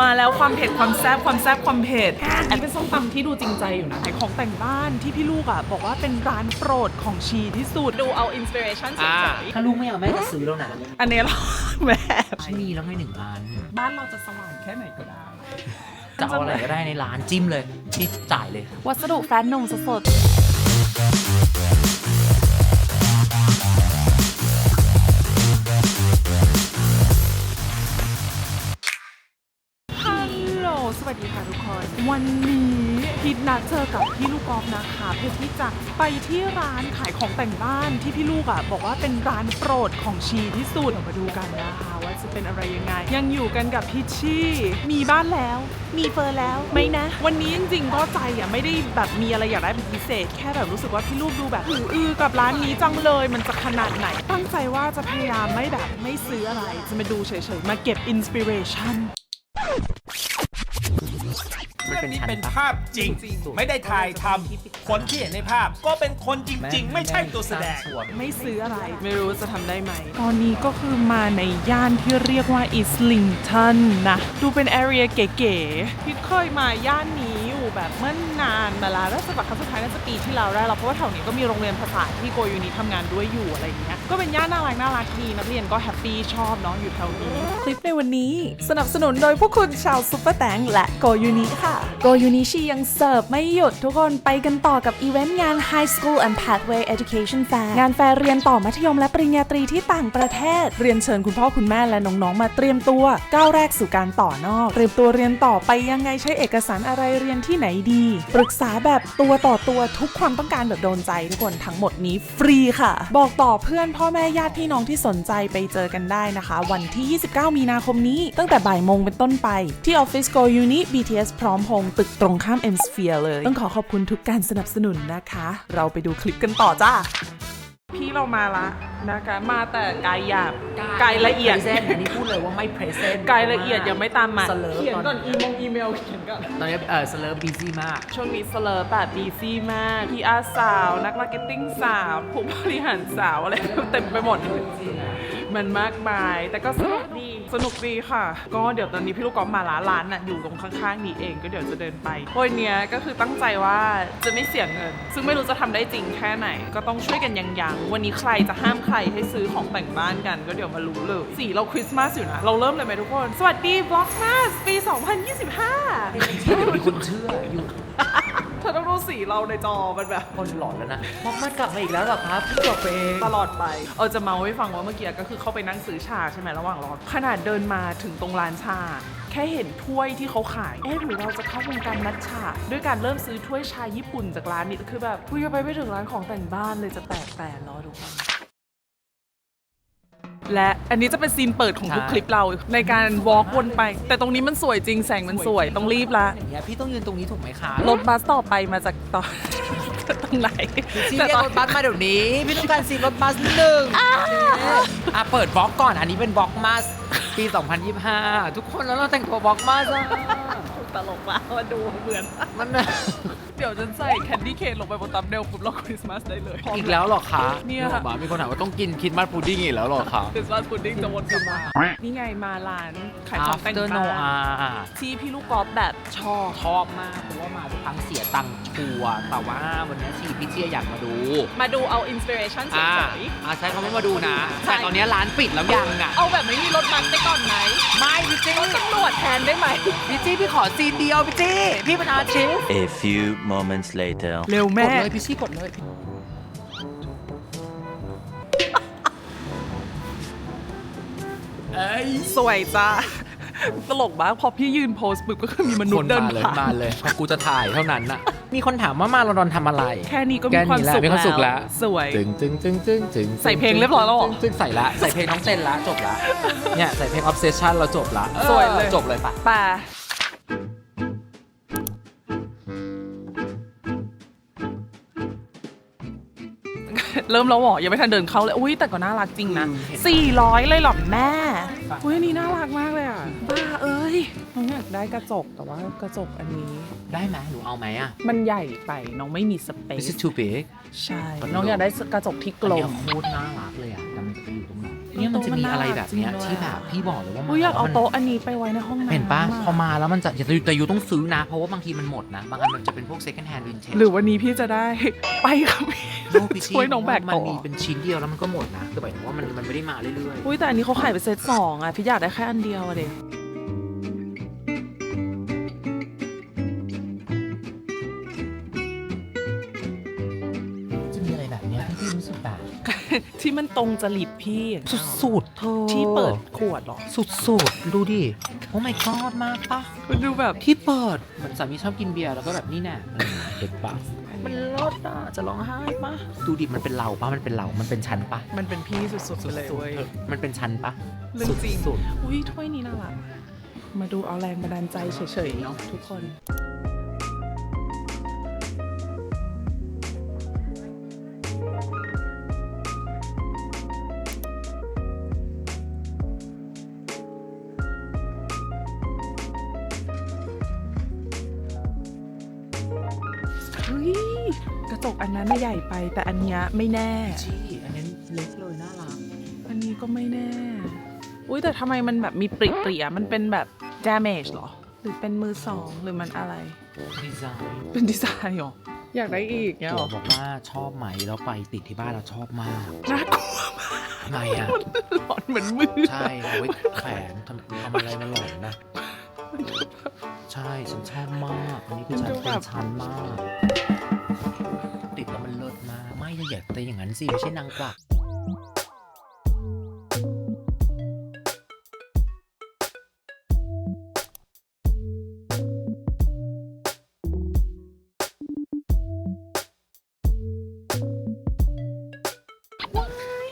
มาแล้วความเผ็ดความแซ่บความแซ่บความเผ็ดอันเป็นส้มตำที่ดูจริงใจอยู่นะไอของแต่งบ้านที่พี่ลูกอะบอกว่าเป็นร้านโปรดของชีที่สุดดูเอาอินสปิเรชันเฉอ่ายถ้าลูกไม่เอาแม่จะซื้อแล้วนะๆอันนี้เราแม่ฉันมีแล้วให้หนึ่งอันบ้านเราจะสว่างแค่ไหนก็ได้จะเอาอะไรก็ได้ในร้านจิ้มเลยที่จ่ายเลย วัสดุแฟนนมสดฮั นัดเจอกับพี่ลูกกอล์ฟนะคะเพื่อที่จะไปที่ร้านขายของแต่งบ้านที่พี่ลูกอะบอกว่าเป็นร้านโปรดของชีที่สุดเดี๋ยวมาดูกันนะคะ ว่าจะเป็นอะไรยังไง ยังอยู่กันกับพี่ชี่มีบ้านแล้ว มีเฟอร์แล้วไหมนะ วันนี้จริงๆก็ใจอะไม่ได้แบบมีอะไรอยากได้เป็นพิเศษ แค่แบบรู้สึกว่าพี่ลูกดูแบบหูอื้อกับร้านนี้จังเลย มันจะขนาดไหน ตั้งใจว่าจะพยายามไม่แบบไม่ซื้ออะไรจะมาดูเฉยๆมาเก็บอินสปิเรชัน มันเป็นนี่ชั้นเป็นปะภาพจริง ไม่ได้ถ่ายทำคนที่เห็นในภาพก็เป็นคนจริง ๆ ไม่ใช่ตัวแสดง ไม่ซื้ออะไร ไม่รู้จะทำได้ไหม ตอนนี้ก็คือมาในย่านที่เรียกว่าอิสลิงตันนะ ดูเป็นแอเรียเก๋ๆพี่เคยมาย่านนี้อยู่ แบบเมื่อนานมาแล้วแล้วสมัครครั้งสุดท้ายน่าจะปีที่แล้วได้แล้วเพราะว่าแถวนี้ก็มีโรงเรียนภาษาที่โกยูนิทำงานด้วยอยู่อะไรอย่างเงี้ยก็เป็นย่านน่ารักน่ารักดีนักเรียนก็แฮปปี้ชอบเนาะอยู่แถวนี้คลิปในวันนี้สนับสนุนโดยพวกคุณชาวซุปเปอร์แตงและโกยูนิค่ะโกยูนิชียังเสิร์ฟไม่หยุดทุกคนไปกันต่อกับอีเวนต์งาน High School and Pathway Education Fair งานแฟร์เรียนต่อมัธยมและปริญญาตรีที่ต่างประเทศ เรียนเชิญคุณพ่อคุณแม่และน้องๆมาเตรียมตัวก้าวแรกสู่การต่อนอกเตรียมตัวเรียนต่อไปยังไงใช้เอกสารอะไรเรียนที่ไหนดี ปรึกษาแบบตัวต่อตัวทุกความต้องการแบบโดนใจทุกคนทั้งหมดนี้ฟรีค่ะ บอกต่อเพื่อนพ่อแม่ญาติพี่น้องที่สนใจไปเจอกันได้นะคะ วันที่ 29 มีนาคมนี้ตั้งแต่บ่ายโมงเป็นต้นไป ที่ออฟฟิศโกยูนิ BTS พร้อมพงตึกตรงข้าม M Sphere เลย ต้องขอขอบคุณทุกการสนับสนุนนะคะ เราไปดูคลิปกันต่อจ้า พี่เรามาละนะคะมาแต่กายหยาบกายละเอียดเซนอันนี้พูดเลยว่าไม่เพรสเซนกายละเอียดยังไม่ตามมาสเลิร์ฟเขียนตอนก่อนอีมงอีเมลเขียนก่อน ตอนนี้เออสเลิร์ฟบีซี่มาก ช่วงนี้สเลอร์แบบบีซี่มากพี่อาสาว นักมาร์เก็ตติ้งสาว ผู้บริหารสาวอะไรเต็มไปหมด มันมากมาย แต่ก็สนุกดี สนุกดีค่ะ ก็เดี๋ยวตอนนี้พี่ลูกกอล์ฟมาร้านร้านน่ะอยู่ตรงข้างๆนี้เองก็เดี๋ยวจะเดินไปวันเนี้ยก็คือตั้งใจว่าจะไม่เสียเงิน ซึ่งไม่รู้จะทำได้จริงแค่ไหน ก็ต้องช่วยกันยังๆวันนี้ใครจะห้ามใครให้ซื้อของแต่งบ้านกัน ก็เดี๋ยวมารู้เลยสีเราคริสต์มาสอยู่นะ เราเริ่มเลยไหมทุกคน สวัสดีบล็อกมาสปี 2025มีคนเชื่ออยู่ เธอต้องดูสีเราในจอมันแบบ คนหลอนแล้วนะมอกมากลับมาอีกแล้วเหรอครับพี่จบเองตลอดไป เออจะเมาให้ฟังว่าเมื่อกี้ก็คือเข้าไปนั่งซื้อชาใช่ไหมระหว่างรอขนาดเดินมาถึงตรงร้านชา แค่เห็นถ้วยที่เขาขาย เอ๊ะหรือเราจะเข้าวงการมัทฉะด้วยการเริ่มซื้อถ้วยชาญี่ปุ่นจากร้านนี้คือแบบคุยกันไปไม่ถึงร้านของแต่งบ้านเลยจะแตกแต่รอดูกัน และอันนี้จะเป็นซีนเปิดของทุกคลิปเราในการวอล์กวนไป แต่ตรงนี้มันสวยจริงแสงมันสวยต้องรีบละอย่างเงี้ยพี่ต้องยืนตรงนี้ถูกไหมคะรถบัสต่อไปมาจากต่อตรงไหนพี่เรียกรถบัสมาเดี๋ยวนี้พี่ต้องการซีนรถบัสนิดนึงอะเปิดบล็อกก่อนอันนี้เป็นบล็อกมาสปี 2025 ทุกคนแล้วเราแต่งตัวบล็อกมาสอะตลกมากว่าดูเหมือนมันน่ะ เดี๋ยวฉันใส่แคนดี้เคนลงไปบนตับเดลปุ๊บเราคริสต์มาสได้เลย อีกแล้วเหรอคะเนี่ยนึกออกปะมีคนถามว่าต้องกินคิดมัดพุดดิ้งอีกแล้วเหรอคะคริสต์มาสพุดดิ้งจะวนกลับมา นี่ไงมาร้านขายของแต่ง After บ้า Noah นที่พี่ลูกกอล์ฟแบบชอบชอบมากเพราะว่ามาทุกครั้งเสียตังค์ชัวร์แต่ว่าวันนี้ชีพี่เจียอยากมาดูมาดูเอาอินสปิเรชันเฉอ่ายอ่าใช้เขาไม่มาดูนะใช่แต่ตอนนี้ร้านปิดแล้วยังอะๆเอาแบบไม่มีรถบัสไปก่อนไหมไม่พี่จี้รถตำรวจแทนได้ไหม พี่จี้พี่ขอซีนเดียวพี่จี้พี่เป็นอาชีพ A few moments later. เร็วกแม่ดเลยพี่จี้กดเลยพี่สวยจ้า ตลกมากพอพี่ยืนโพสต์ปุ๊บก็คือมีมนุษคนย์เดินมาเลยผ่านมาเลยเพราะกูจะถ่ายเท่านั้นน่ะ มีคนถามว่ามาลอนดอนทำอะไร แค่นี้ก็มีความสุขแค่นี้แหละมีความสุขแล้ว สวย จึงจึงจึงจึงจึงใส่เพลงเรียบร้อยแล้วเหรอจึงใส่ละ ใส่เพลงน้องเต้นละจบละ เนี่ยใส่เพลง obsession เราจบละ สวยเลย จบเลยปะป่าเริ่มแล้วเหรอยังไม่ทันเดินเข้าเลย อุ้ยแต่ก็น่ารักจริงนะ400เลยเหรอแม่ อุ้ยอันนี้น่ารักมากเลยอะ บ้าเอ้ยน้องอยากได้กระจกแต่ว่ากระจกอันนี้ ได้ไหมหนูเอาไหมอะ มันใหญ่ไปน้องไม่มีสเป Is ซ it too big ใช่ น้องอยากได้กระจกที่กอันลนี้มโคตรน่ารักเลยอะแต่มันจะไปอยู่ตรงไหน เนี่ยมันจะมีอะไรแบบเนี้ยจริงด้วยที่แบบพี่บอกเลยว่าอุ้ยอยากเอามันโต๊ะอันนี้ไปไว้ในห้องน้ำเห็นปะอะพอมาแล้วมันจะแต่แต่ยูต้องซื้อนะ เพราะว่าบางทีมันหมดนะ บางอันมันจะเป็นพวก second hand vintage หรือวันนี้พี่จะได้ไปครับพี่โลกพิชิตช่วยน้องแบกมันต่อมีเป็นชิ้นเดียวแล้วมันก็หมดนะคือหมายถึงว่ามันมันไม่ได้มาเรื่อยอุ้ยแต่อันนี้เขาขายเป็นเซตสองอะพี่อยากได้แค่อันเดียวอะเด็ๆ มันตรงจริตพี่สุดๆเธอที่เปิดขวดเหรอ สุดๆ ดูดิ โอ้ my god มากปะมันดูแบบที่เปิด เหมือนสามีชอบกินเบียร์แล้วก็แบบนี่แน่อะไรอย่างเงี้ยเด็กปะมันรสอะจะร้องไห้ปะดูดิมันเป็นเราปะมันเป็นเรา มันเป็นชั้นปะมันเป็นพี่สุดๆไปเลยเว้ยมันเป็นชั้นปะเรื่องจริงสุดอุ้ยถ้วยนี้น่ารักมาดูเอาแรงบันดาลใจเฉยๆเนาะทุกคน แต่อันเนี้ยไม่แน่ๆจี้อันนั้นเล็กเลยน่ารักอันนี้ก็ไม่แน่ อุ้ยแต่ทำไมมันแบบมีปริเปรียมันเป็นแบบ damage เหรอ หรือเป็นมือสองหรือมันอะไร ดีไซน์เป็นดีไซน์เหรอ อยากได้อีกเนี่ยเหรตัวอบอกว่าชอบไหมแล้วไปติดที่บ้านเราชอบมากน่ากลัวมากทำไมอะ หลอนเหมือนมือใช่เอาไว้แขวนทำทำอะไรมาหลอนนะ ใช่ฉันชอบมาก อันนี้คือฉันเป็นชั้นมาก ศมากไม่ได้อยาแต่อย่างนั้นสิไม่ใช่นางกวัก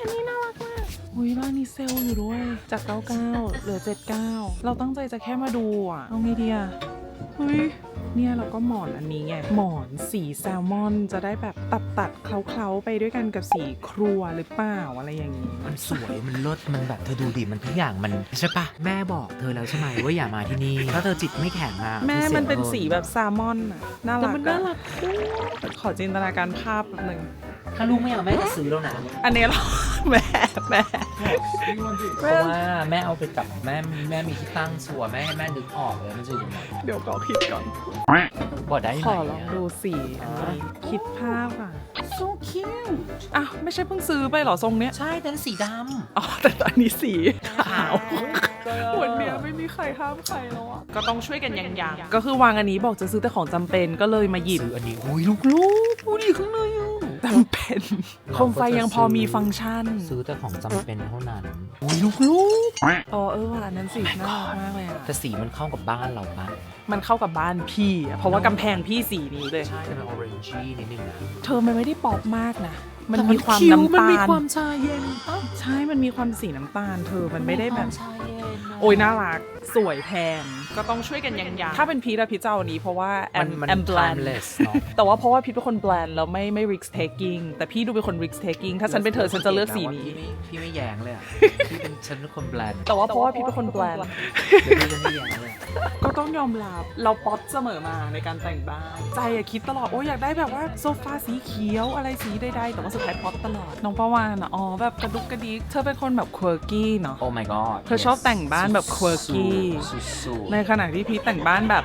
อันนี้น่ารักมากอุ้ยร้านนี้เซลล์อยู่ด้วย จาก 99 เหลือ 79 เราตั้งใจจะแค่มาดูอะ เอาไงดีอะเฮ้ย เนี่ยเราก็หมอนอันนี้ไงหมอนสีแซลมอนจะได้แบบตัดตัดๆเคล้าๆไปด้วยกันกับสีครัวหรือเปล่าอะไรอย่างนี้ มันสวยมันเลิศมันแบบเธอดูดิมันทุกอย่างมันใช่ปะแม่บอกเธอแล้วใช่ไหมว่าอย่ามาที่นี่ถ้าเธอจิตไม่แข็งอะแม่ธอสียมันเป็นงิสีแบบแซลมอนอะน่าแต่รักมันน่ารักอะขอจินตนาการภาพแป๊บนึงถ้าลูกไม่เอาแม่จะซื้อแล้วนะอันนี้เรา แม่แม่เพราะว่าแม่เอาไปกับแม่แม่มีที่ตั้งชัวร์แม่ให้แม่นึกออกเลยมันจะอยู่ไหนเดี๋ยวก็คิดก่อนบอกได้ไหมขอลองดูสีอันนี้คิดภาพอะ so cute อ้าวไม่ใช่เพิ่งซื้อไปเหรอทรงเนี้ย ใช่แต่นั่นสีดอ๋อแต่ตอนนี้สีำขาววันเนี้ยไม่มีใครห้ามใครแล้วอะ ก็ต้องช่วยกันยังๆก็คือวางอันนี้บอกจะซื้อแต่ของจำเป็นก็เลยมาหยิบ ซื้ออันนี้โอ้ยลูกลูกพูดดีข้างในอะ จำเป็นโคมไฟยังพอมีฟังก์ชันซื้อแต่ของจำเป็นเท่านั้นโอ้ยลูกลูกอ๋อเออว่ะอันนั้นสีน่ารักมากเลยอะแต่สีมันเข้ากับบ้านเราปะมันเข้ากับบ้านพี่อะเพราะว่ากำแพงพี่สีนี้เลย ใช่แต่เป็นออเรนจีนิดนึงนะ เธอมันไม่ได้ป๊อปมากนะ มันแต่มีความคิ้น้ำมันตามีลความชาเย็นปะใช่ มันมีความสีน้ำตาล เธอ มันไม่ได้แบบชาเย็นอะโอ้ยน่ารัก สวยแพง ก็ต้องช่วยกันยังยังถ้าเป็นพีทอะพีทจะเอาอันนี้เพราะว่าแอมันมมันแอมแบลน timeless เนอะแต่ว่าเพราะว่าพีทเป็นคนแบลนแล้วไม่ไม่ risk taking แต่พี่ดูเป็นคน risk taking ถ้าฉันเป็นเธอฉันจะเลือกสีนี้ พี่ไม่พี่ไม่แย้งเลยอะพี่เป็นฉันเป็นคนแบรนด์แต่ว่าเพราะว่าพีทเป็นคนแบลนเดี๋ยวพี่จะไม่แย้งเลยอะก็ต้องยอมรับเราป๊อปเสมอมาในการแต่งบ้านใจอะคิดตลอดโอ้ยอยากได้แบบว่าโซฟาสีเขียวอะไรสีใดๆแต่ว่าสุดท้ายป๊อปตลอด น้องประวานอะอ๋อแบบกระดุกกระดิกเธอเป็นคนแบบ quirky เนาะ โอ้ my god เธอชอบแต่งบ้านแบบ quirky สุดในขณะที่พีทแต่งบ้านแบบ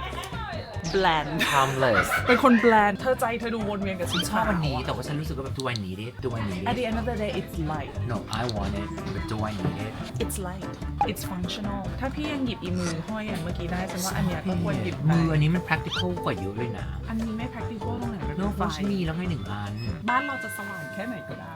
bland ๆ timeless เป็นคน bland เธอใจเธอดูวนเวียนกับสีชอบอันนี้แต่ว่าฉันรู้สึกว่าแบบ do I need it do I need At it the end of the day it's light no I want it but do I need it it's light it's functional ถ้าพี่ยังหยิบอีมือห้อยอย่างเมื่อกี้ได้ฉันว่าอันเนี้ยก็ควรหยิบไปมืออันนี้มัน practical กว่าเยอะเลยนะ อันนี้ไม่ practical ตรงไหน มันเนเป็อะนเพไฟราะฉันมีแล้วไงหนึ่งอัน บ้านเราจะสว่างแค่ไหนก็ได้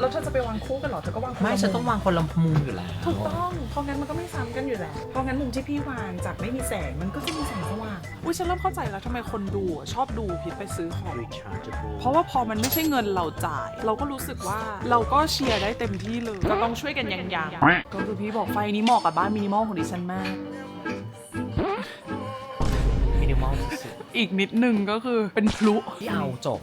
แล้วเธอจะไปวางคู่กันเหรอเธอก็วางคนละไม่ฉันมุต้องวางคนละมุมอยู่แล้ว ถูกต้อง เพราะงั้นมันก็ไม่ซ้ำกันอยู่แล้ว เพราะงั้นมุมที่พี่วางจากไม่มีแสงมันก็จะมีแสงสว่าง อุ้ยฉันเริ่มเข้าใจแล้วทำไมคนดูอะชอบดูพิษไปซื้อของ rechargeable เพราะว่าพอมันไม่ใช่เงินเราจ่าย เราก็รู้สึกว่าเราก็เชียร์ได้เต็มที่เลย ก็ต้องช่วยกันยังๆก็คือพี่บอกไฟนี้เหมาะกับบ้านมินิมอลของดิฉันมาก อีกนิดนึงก็คือเป็นพลุๆพี่เอาจบ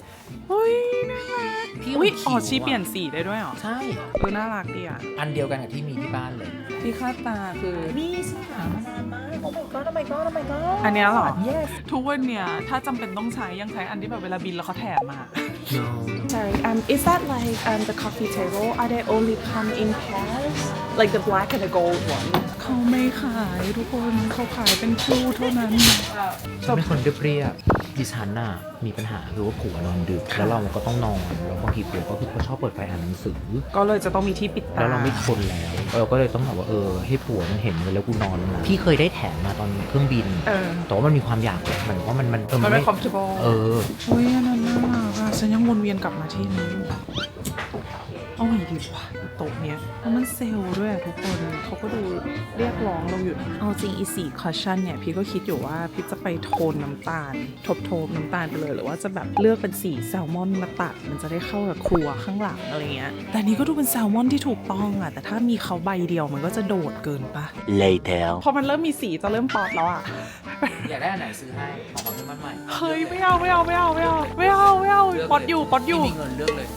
เฮ้ยน่ารักพี่อุ้ยเอาอ๋อคิ้วชีอะเปลี่ยนสีได้ด้วยเหรอใช่ เออน่ารักดีอะอันเดียวกันกับที่มีที่บ้านเลย ที่คาดตาคือ นี่สิหามานานมาก โอ้ my god โอ้ my god โอ้ my god อันเนี้ยเหรอ yes ทุกวันเนี่ยถ้าจำเป็นต้องใช้ยังใช้อันที่แบบเวลาบินแล้วเขาแถมมา no Sorry, um, is that like um the coffee table? Are they only come in pairs? Like the black and the gold one? เขาไม่ขายทุกคนเขาขายเป็นคู่เท่านั้น ฉันเป็นคนเรียบๆดิฉันน่ะมีปัญหาคือว่าผัวนอนดึก แล้วเราก็ต้องนอนแล้วบางทีผัวก็คือเขาชอบเปิดไฟอ่านหนังสือ ก็เลยจะต้องมีที่ปิดตา แล้วเราไม่ทนแล้วเราก็เลยต้องแบบว่าเออ ให้ผัวมันเห็นเลยแล้วกูนอนแล้วนะพี่เคยได้แถมมาตอนเครื่องบิน เออ แต่ว่ามันมีความอยากเหมือนว่ามันมันเออมันไม่ไ comfortable เออ อุ้ยอันนั้นน่ารักอะฉันยังวนเวียนกลับมาที่นี้อยู่ เอาไงดีวะโต๊ะเนี้ยแล้วมันเซลล์ด้วยอะทุกคนเขาก็ดูเรียกร้องเราอยู่นะเอาจริงอีสี่คอชั่นเนี่ยพี่ก็คิดอยู่ว่าพี่จะไปโทนน้ำตาลทบโทนน้ำตาลไปเลยหรือว่าจะแบบเลือกเป็นสีแซลมอนมาตัดมันจะได้เข้ากับครัวข้างหลังอะไรเงี้ยแต่อันนี้ก็ดูเป็นแซลมอนที่ถูกต้องอะแต่ถ้ามีเขาใบเดียวมันก็จะโดดเกินปะ Later. พอมันเริ่มมีสีจะเริ่มป๊อปแล้วอะอยากได้อันไหนซื้อให้ของขวัญที่มันใหม่เฮ้ยไม่เอาไม่เอาไม่เอาไม่เอาไม่เอาไม่เอาป๊อตอยู่ป๊อตอยู่มีเงินเลือกเลย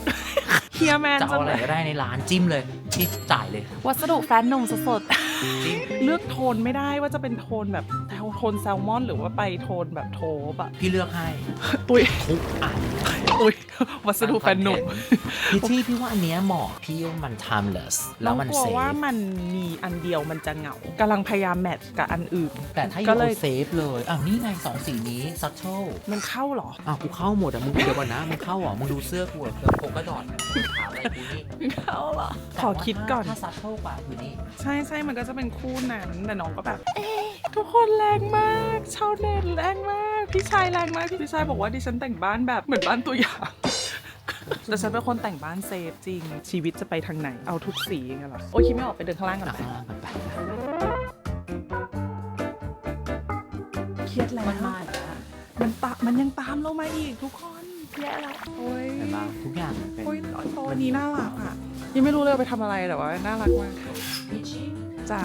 เฮียแมนจะจัเอางอะไรเลยก็ได้ในร้านจิ้มเลยที่จ่ายเลย วัสดุแฟนนมสดจริงๆ เลือกโทนไม่ได้ว่าจะเป็นโทนแบบโทนแซลมอน หรือว่าไปโทนแบบโทปอะพี่เลือกให้อุ้ยทุกอันอุ้ยวัสดุแฟนนมพี่ที่พี่ว่าอันเนี้ยเหมาะพี่ว่ามัน timeless แล้วมันกลัวเซฟว่ามันมีอันเดียวมันจะเหงากำลังพยายามแมทช์กับอันอื่น แต่ถ้าอก็ยู่เลยเซฟเลยอ้าวนี่ไงสองสีนี้ subtle มันเข้าเหรออ้าวกูเข้าหมดอะมึงเดี๋ยวก่อนนะมึงเข้าเหรอมึงดูเสื้อกูอะเสื้อโคกระดอดถามอะไรกูนี่เข้าเหรอขอคิดก่อนถ้า subtle กว่าคือนี่ใช่ใช่มันก็จะเป็นคู่นั้นแต่น้องก็แบบ เอ๊ะทุกคนแรงมากชาวเน็ตแรงมากพี่ชายแรงมากพี่ชายบอกว่าดิฉันแต่งบ้านแบบเหมือนบ้านตัวอย่าง แต่ฉันเป็นคนแต่งบ้านเซฟจริง ชีวิตจะไปทางไหนเอาทุกสีอย่างเงี้ยเหรอโอ้ยคิดไม่ออกไปเดินข้างล่างกันอะไปข้างล่างกันไป เครียดแล้วมันมาอีกแล้วมันตะมันยังตามเรามาอีกทุกคนแย่ละโอ้ยเห็นปะทุกอย่างเป็นโอ้ยตอนนี้น่ารักอะ ยังไม่รู้เลยเอาไปทำอะไรแต่ว่าน่ารักมาก จ้า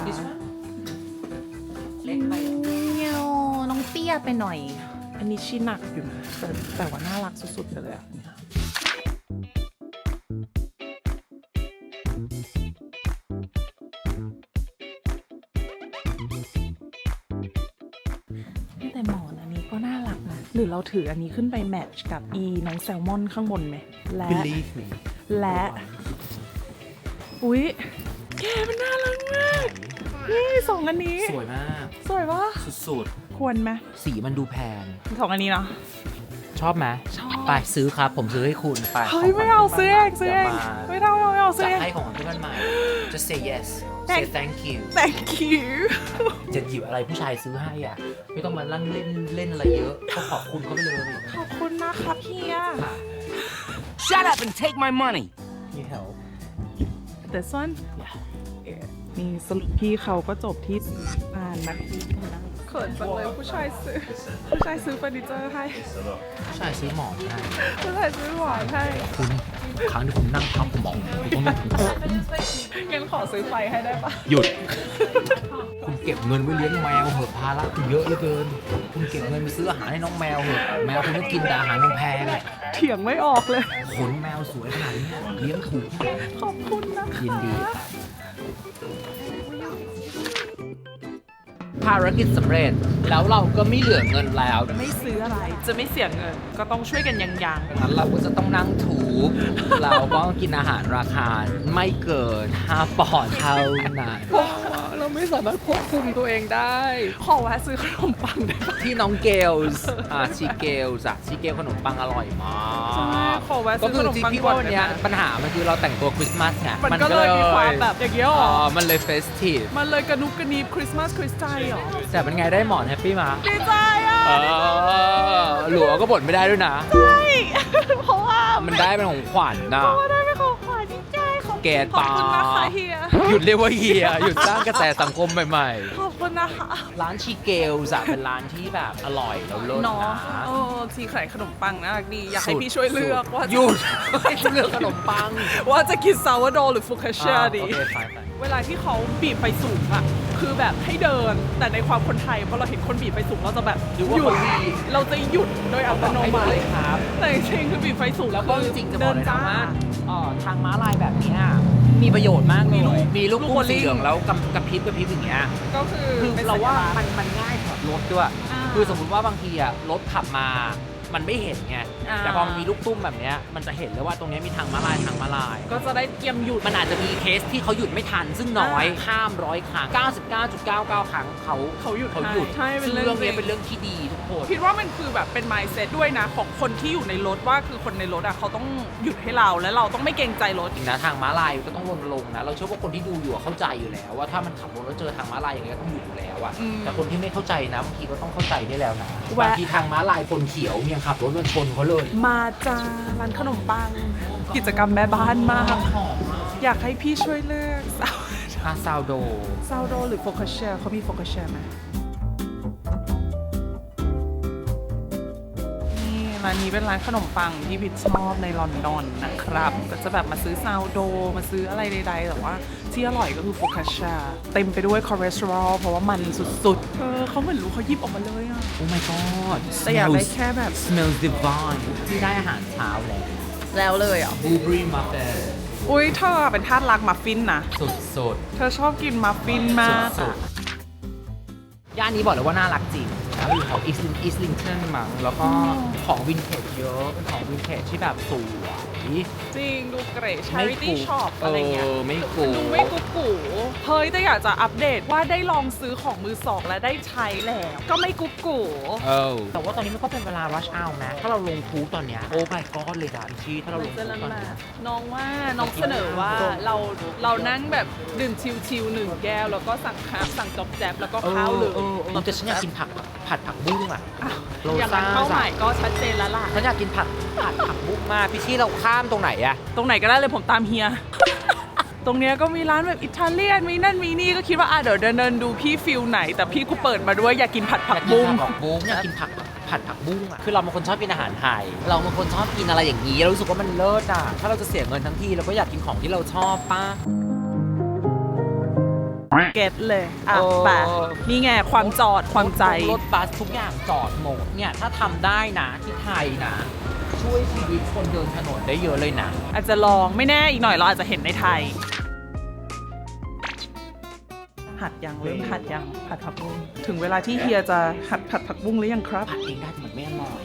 เล็กไปเหรอเงี้ยวน้องเตี้ยไปหน่อย อันนี้ชิ้นหนักอยู่นะแต่แต่ว่าน่ารักสุดๆไปเลยอะแต่หมอนอันนี้ก็น่ารักนะ หรือเราถืออันนี้ขึ้นไปแมทช์กับอีน้องแซลมอนข้างบนไหมและ believe me และ อุ๊ยแกมันน่ารักมากนี่สองอันนี้ สวยมาก สวยปะสุดควรไหมๆ สีมันดูแพง สองอันนี้เนาะ ชอบไหมชอบ ไปซื้อครับ ผมซื้อให้คุณไปเฮ้ย ไม่เอาซื้อเองซื้อเองย่ามาไม่เอาไม่เอาซื้อจะเอง ให้ของขวัญที่มันใหม่ just say yes say Thank- thank you thank you จะหยิบอะไรผู้ชายซื้อให้อะ ไม่ต้องมาลั่นเล่นเล่นอะไรเยอะก็ขอบคุณเขาไปเลยขอบคุณนะครับเฮีย Shut up and take my money. นี่แถว this one นี่สรุปพี่เขาก็จบที่อ่านนักที่เขินจังเลยผู้ชายซื้อ ผู้ชายซื้อเฟอร์นิเจอร์ให้ผู้ชายซื้อหมอนให้ผู้ชายซื้อหวานให้คุณครั้งที่คุณนั่งทับหมอนคุณต้องนึกถึงผมงั้นขอซื้อไฟให้ได้ปะหยุด คุณเก็บเงินไว้เลี้ยงแมวเหอะภาระคุณเยอะเหลือเกิน คุณเก็บเงินไปซื้ออาหารให้น้องแมวเหอะแมวคุณต้องกินแต่อาหารแพงๆอะเถียงไม่ออกเลยขนแมวสวยขนาดนี้เลี้ยงถูกที่ไหนขอบคุณนะคะยินดีครับ ภารกิจสำเร็จแล้วเราก็ไม่เหลือเงินแล้วไม่ซื้ออะไร จะไม่เสียเงิน ก็ต้องช่วยกันยังยังงั้นเราก็จะต้องนั่งถูกเราก็กินอาหารราคา ไม่เกิน 5ปอนด์เท่านั้นเรา ไม่สามารถควบคุมตัวเองได้ ขอแวะซื้อขนมปังได้ปะที่น้องเกลส์อ่าชีเกลส์อะชีเกลขนมปังอร่อยมาใช่ก ขอแวะก็ซื้อคืขอนมจริงปังพี่ก่ว่าอนวันได้เนี้ยไหมปัญหามันคือเราแต่งตัวคริสต์มาสไงมันก็เลยมีความแบบอย่างเงี้ยหรอ๋ออมันเลยเฟสทีฟมันเลยกระนุบกระนีบคริสต์มาสคริสต์ใจเหรอแต่เป็นไงได้หมอนแฮปปี้มาดีใจอะเออหลัวก็บ่นไม่ได้ด้วยนะ ใช่ เพราะว่ามันได้เป็นของขวัญนะ เพราะว่าได้ ใจขอบเกตขอบปาคุณนะคะเฮีย หยุดเรียกว่าเฮียหยุดสร้างกระแสสังคมใหม่ ขอบคุณนะคะ ๆ ร้านชีเกลส์อะเป็นร้านที่แบบอร่อยแล้วเลิศน้องนะเออทีขายขนมปังน่ารักดี อยากให้พี่ช่วยเลือกว่าจะหยุดให้เลือกขนมปังว่าจะกินซาวโดหรือฟูคาเชียดีโอเคไปไป เวลาที่เขาบีบไฟสูงอะคือแบบให้เดิน แต่ในความคนไทยพอเราเห็นคนบีบไฟสูงเราจะแบบหรือว่าหยุเขาดดีเราจะหยุดโดยอัตโนให้มัดูติเลยครับ แต่จริงๆคือบีบไฟสูงแล้วก็จริงๆจะบเดิอกนเลยจ้านะว่าเอ่อทางม้าลายแบบเนี้ย มีประโยชน์มากเลย มีลูกมีลูกลูกกุ้โบงลิ่สีงเหลืองแล้วกำกระพริบกระพริบอย่างเงี้ย ก็คือคือป็นเราว่าสัญลักษณ์ มันมันง่ายสำหรับรถด้วย อ่า คือสมมุติว่าบางทีอะรถขับมา มันไม่เห็นไง อ่า แต่พอมันมีลูกตุ้มแบบเนี้ยมันจะเห็นเลยว่าตรงเนี้ยมีทางม้าลายทางม้าลาย ก็จะได้เตรียมหยุด มันอาจจะมีเคสที่เขาหยุดไม่ทัน ซึ่งน้อยอ่าข้ามร้อยครั้ง 99.99 ครั้งเขาเขาหยุดเขาหยุดใช่เป็นซึ่งเรื่องเรื่องเนี้ยจริงเป็นเรื่องที่ดีทุกคนคิดว่ามันคือแบบเป็น mindset ด้วยนะ ของคนที่อยู่ในรถว่าคือคนในรถอะเขาต้องหยุดให้เราและเราต้องไม่เกรงใจรถ จริงนะทางม้าลายก็ต้องรณรงค์นะ เราเชื่อว่าคนที่ดูอยู่อะเข้าใจอยู่แล้ว ว่าถ้ามันขับรถแล้วเจอทางม้าลายอย่างเงี้ยก็ต้องหยุดอยู่แล้วอะอืม แต่คนที่ไม่เข้าใจนะบางทีก็ต้องเข้าใจได้แล้วนะแวะ บางทีทางม้าลายคนเขียวยังขับรถมาชนเขาเลย มาจ้าร้านขนมปัง กิจกรรมแม่บ้านมาก อยากให้พี่ช่วยเลือกซาวอาซาวโด ซาวโดหรือโฟกัสเชียเขามีโฟกัสเชียไหม ร้านนี้เป็นร้านขนมปังที่พิชชอบในลอนดอนนะครับ ก็จะแบบมาซื้อซาวโด มาซื้ออะไรใดๆ แต่ว่าที่อร่อยก็คือโฟกัสเชียเต็มไปด้วยคอเลสเตอรอลเพราะว่ามันสุดๆ เออเขาเหมือนรู้เขาหยิบออกมาเลยอะโอ้ my god แต่อยากได้แค่แบบ smells divine ที่ได้อาหารเช้าแล้วแล้วเลยอะ blueberry muffin อุ้ยเธอเป็นทาสรักมัฟฟินนะ สุดสุดเธอชอบกินมัฟฟินมากสุดอะย่านนี้บอกเลยว่าน่ารักจริง นอยู่แถวอีสลิงอีสลิงเทนมั้งแล้วก็ของวินเทจเยอะเป็นของวินเทจที่แบบสวย จริงดูเกรดไม่ charity กู shop อะไรเงี้ยเออไม่กูดูไม่กุ๊กกูเฮ้ยแต่อยากจะอัปเดตว่าได้ลองซื้อของมือสองและได้ใช้แล้ว ก็ไม่กุ๊กกูเออแต่ว่าตอนนี้มันก็เป็นเวลา rush hour นะ ถ้าเราลงทูตอนเนี้ยโอ้ my god เลยอะที่ถ้าเราลงจะทูละตอนมาเนี้ยน้องว่าน้องเสนอว่าเราเรานั่งแบบดื่มชิวๆหนึ่งแก้ว แล้วก็สั่งข้าวสั่งจอบแจ๊บแล้วก็ข้าวเลยเออเออแต่ฉันอยากกินผักผัดผักบุ้งอะอ้าวโลอย่างซ่านั้นเป้าหมายก็ชัดเจนแล้วล่ะฉันอยากกินผัดผัดผักบุ้งมากพี่ชี่เราข้ามตรงไหนอะตรงไหนก็ได้เลยผมตามเฮีย ตรงเนี้ยก็มีร้านแบบอิตาเลียนมีนั่นมีนี่ก็คิดว่าอะเดี๋ยวเดินเดินดูพี่ฟิลไหน แต่พี่กูเปิดมาด้วยอยากกินผัดผักบุ้งอยากกินผักบุ้งอยากกินผักผัดผักบุ้งอะคือเราเป็นคนชอบกินอาหารไทย เราเป็นคนชอบกินอะไรอย่างนี้เรารู้สึกว่ามันเลิศอะถ้าเราจะเสียเงินทั้งทีเราก็อยากกินของที่เราชอบป้า เก็ตเลย อะเออไปนี่ไงความจอดความใจ รถบัสทุกอย่างจอดหมดเนี่ยถ้าทำได้นะที่ไทยนะ ช่วยชีวิตคนเดินถนนได้เยอะเลยนะ อาจจะลองไม่แน่อีกหน่อยเราอาจจะเห็นในไทย หัดยังเริ่มหัดยังผัดผักบุ้งถึงเวลาที่เฮียจะหัดผัดผักบุ้งหรือยังครับ ผัดเองได้แต่มันไม่อร่อย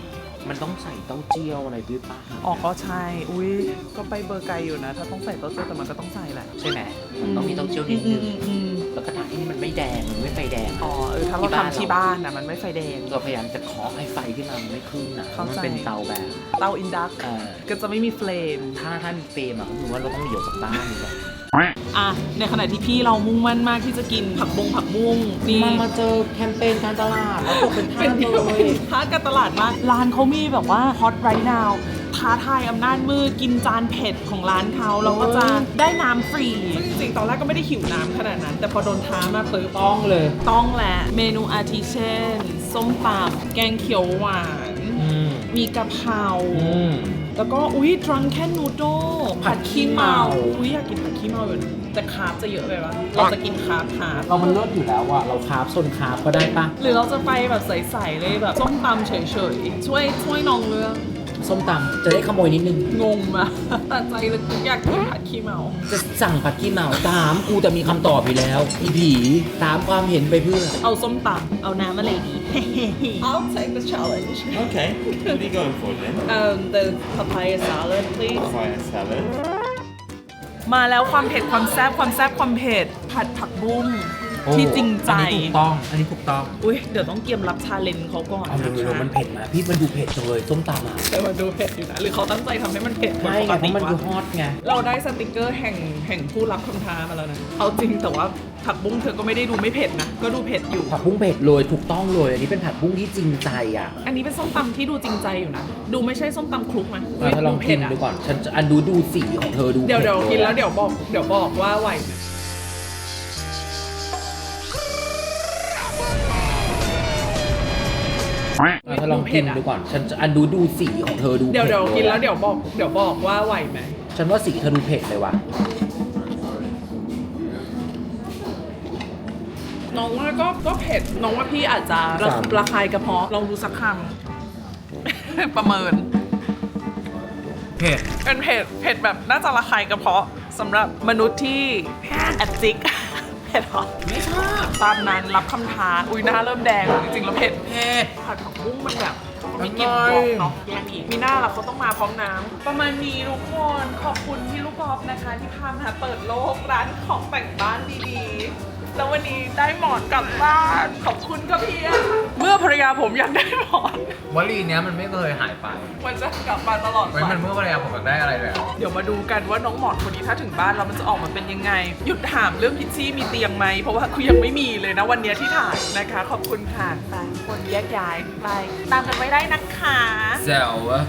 มันต้องใส่เต้าเจี้ยวอะไรด้วยป่ะอ๋อก็ใช่ อุ้ยก็ไปเบอร์ไกลอยู่นะ ถ้าต้องใส่เต้าเจี้ยวแต่มันก็ต้องใส่แหละ ใช่ไหมมันต้องมีเต้าเจี้ยวนิดนึง อืมอืมอืม แล้วก็ทำให้มันไม่แดงมันไม่ไฟแดงอ๋อเออถ้าเราทำที่บ้านนะมันไม่ไฟแดง เราพยายามจะเคาะให้ไฟขึ้นมามันไม่ขึ้นนะเข้าใจ มันเป็นเตาแบบเตาอินดักเออก็จะไม่มีเฟลม ถ้าถ้ามีเฟรมอะก็คือว่าเราต้องหนีออกจากบ้านดีกว่าอะ ในขณะที่พี่เรามุ่งมั่นมากที่จะกินผักบงผักบุ้งนี่มามาเจอแคมเปญการตลาดแล้วตกเป็นท่าเป็นสเดียวเลเป็นยทาสการตลาดมาก ร้านเขามีแบบว่าฮอตไรนาว ท้าทายอำนาจมืดกินจานเผ็ดของร้านเขาเราก็จะได้น้ำฟรีซึ่งจริงๆตอนแรกก็ไม่ได้หิวน้ำขนาดนั้น แต่พอโดนท้ามาปุ๊บต้องเลย ต้องแหละเมนูอาทิเช่น ส้มตำแกงเขียวหวานอืมมีกะเพราอืมแล้วก็อุ้ย drunken noodle ผัผัดดขี้ขี้เมาเมาอุ้ยอยากกินผัดขี้เมาอยู่นะแต่คาร์บจะเยอะไปปะเราจะกินคาร์บคาร์บเรามันเลิศอยู่แล้วอะเราคาร์บโซนคาร์บก็ได้ปะหรือเราจะไปแบบใสๆเลยแบบส้มตำเฉยๆช่วยช่วยน้องเลือก ส้มตำจะได้ขโมยนิดนึง งงอะแต่ใจลึกๆอยากกินผัดขี้เมา จะสั่งผัดขี้เมาถามกูแต่มีคำตอบอยู่แล้ว อีผีตามความเห็นไปเพื่อ เอาส้มตำเอาน้ำอะไรดี I'll take the challenge Okay, what are you going for then? um the papaya salad please Fire salad. มาแล้วความเผ็ดความแซ่บความแซ่บความเผ็ดผัดผักบุ้ง ที่จริงใจ อันนี้ถูกต้อง อันนี้ถูกต้องอุ้ยเดี๋ยวต้องเกียมรับชาเลนจ์เขาก่อนเอานะเร็วคะๆมันเผ็ดนะพี่มันดูเผ็ดจังเลยส้มตำอะแต่มันดูเผ็ดอยู่นะหรือเขาตั้งใจทำให้มันเผ็ดกว่าใช่ปไงกเพติราะมันดูฮวะอตไง เราได้สติกเกอร์แห่งแห่งผู้รับคำท้ามาแล้วนะเอาจริงแต่ว่าผักบุ้งเธอก็ไม่ได้ดูไม่เผ็ดนะก็ดูเผ็ดอยู่ ผักบุ้งเผ็ดเลยถูกต้องเลยอันนี้เป็นผัดบุ้งที่จริงใจอะอันนี้เป็นส้มตำที่ดูจริงใจอยู่นะดูไม่ใช่ส้มตำคลุกนะอะถ้าลองกินดูก่อนฉันจะอันดูดูสีของเธอดูเดี๋ยวเดี๋ยวผ็กินลแล้วเดี๋ยวบอกเดี๋ยวบอกว่าไหวไหม อะถ้าลองกินดูก่อน ฉันจะอันดูดูสีของเธอดูเดี๋ยวผ็เดี๋ยวลกินแล้วเดี๋ยวบอกเดี๋ยวบอกว่าไหวไหมฉันว่าสีเธอดูเผ็ดเลยว่ะ น้องว่าก็ก็เผ็ดน้องว่าพี่อาจจะระสาม ระคายกระเพาะลองดูสักคำประเมินเผ็ดเป็นเผ็ดเผ็ดแบบน่าจะระคายกระเพาะสำหรับมนุษย์ที่แอดจิกเผ็ดเหรอไม่ชอบตามนั้นรับคำท้าอุ้ยหน้าเริ่มแดงจริงๆแล้วเผ็ดเผ็ดผัดผักบุ้งมันแบบมีกลิ่นกรอบเนาะแยกอีกมีหน้าล่ะเขาต้องมาพร้อมน้ำประมาณนี้ทุกคนขอบคุณพี่ลูกกอล์ฟนะคะ ที่พามาเปิดโลกร้านของแต่งบ้านดีๆแล้ววันนี้ได้หมอนกลับบ้านขอบคุณค่ะพี่อะเมื่ อภรรยาผมอยากได้หมอนวลีเนี้ยมันไม่เคยหายไปมันจะกลับมาตลอดไว้ไปมันเมื่อวันไหนผมอยากได้อะไรแล้วเดี๋ยวมาดูกันว่าน้องหมอนคนนี้ถ้าถึงบ้านแล้วมันจะออกมาเป็นยังไง หยุดถามเรื่องพิชชี่มีเตียงไหมเพราะว่าคือยังไม่มีเลยนะวันเนี้ยที่ถ่ายนะคะ ขอบคุณค่ะไปคนแยกย้ายไป ตามกันไว้ได้นะคะ แซววะ